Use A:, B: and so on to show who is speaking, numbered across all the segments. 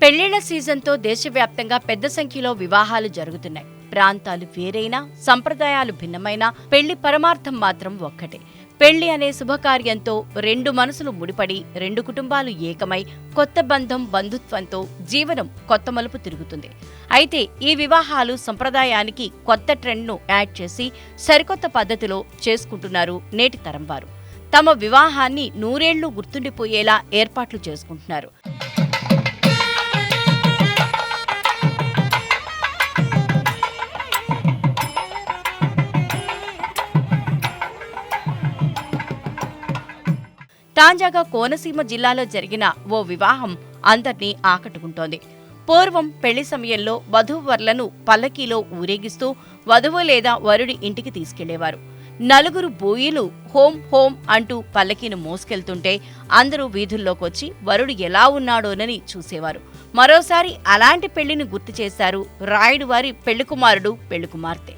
A: పెళ్ళిళ్ళ సీజన్తో దేశవ్యాప్తంగా పెద్ద సంఖ్యలో వివాహాలు జరుగుతున్నాయి. ప్రాంతాలు వేరైనా సంప్రదాయాలు భిన్నమైనా పెళ్ళి పరమార్థం మాత్రం ఒక్కటే. పెళ్ళి అనే శుభకార్యంతో రెండు మనసులు ముడిపడి రెండు కుటుంబాలు ఏకమై కొత్త బంధం బంధుత్వంతో జీవనం కొత్త మలుపు తిరుగుతుంది. అయితే ఈ వివాహాలు సంప్రదాయానికి కొత్త ట్రెండ్ను యాడ్ చేసి సరికొత్త పద్ధతిలో చేసుకుంటున్నారు నేటి తరం వారు. తమ వివాహాన్ని నూరేళ్ళు గుర్తుండిపోయేలా ఏర్పాట్లు చేసుకుంటున్నారు. తాజాగా కోనసీమ జిల్లాలో జరిగిన ఓ వివాహం అందర్నీ ఆకట్టుకుంటోంది. పూర్వం పెళ్ళి సమయంలో వధూవరులను పల్లకీలో ఊరేగిస్తూ వధువు లేదా వరుడి ఇంటికి తీసుకెళ్ళేవారు. నలుగురు బోయిలు హోం హోం అంటూ పల్లకీని మోసుకెళ్తుంటే అందరూ వీధుల్లోకొచ్చి వరుడు ఎలా ఉన్నాడోనని చూసేవారు. మరోసారి అలాంటి పెళ్ళిని గుర్తు చేశారు రాయుడు వారి పెళ్ళి కుమారుడు పెళ్ళి కుమార్తె.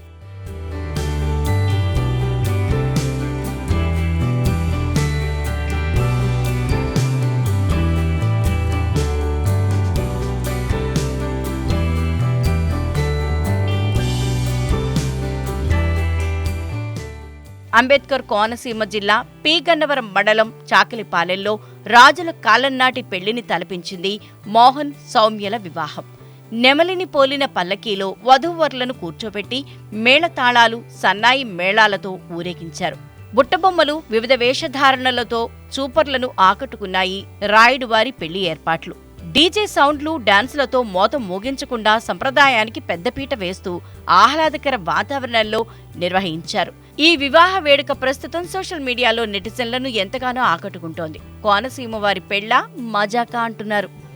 A: అంబేద్కర్ కోనసీమ జిల్లా పి గన్నవరం మండలం చాకిలిపాలెంలో రాజుల కాలం నాటి పెళ్ళిని తలపించింది మోహన్ సౌమ్యల వివాహం. నెమలిని పోలిన పల్లకీలో వధూవరులను కూర్చోబెట్టి మేళతాళాలు సన్నాయి మేళాలతో ఊరేగించారు. బుట్టబొమ్మలు వివిధ వేషధారణలతో చూపర్లను ఆకట్టుకున్నాయి రాయుడువారి పెళ్ళి ఏర్పాట్లు. డీజే సౌండ్లు డాన్సులతో మోత మోగించకుండా సంప్రదాయానికి పెద్దపీట వేస్తూ ఆహ్లాదకర వాతావరణంలో నిర్వహించారు. ఈ వివాహ వేడుక ప్రస్తుతం సోషల్ మీడియాలో నెటిజన్లను ఎంతగానో ఆకట్టుకుంటోంది. కోనసీమ వారి పెళ్ళ మజాకా అంటున్నారు.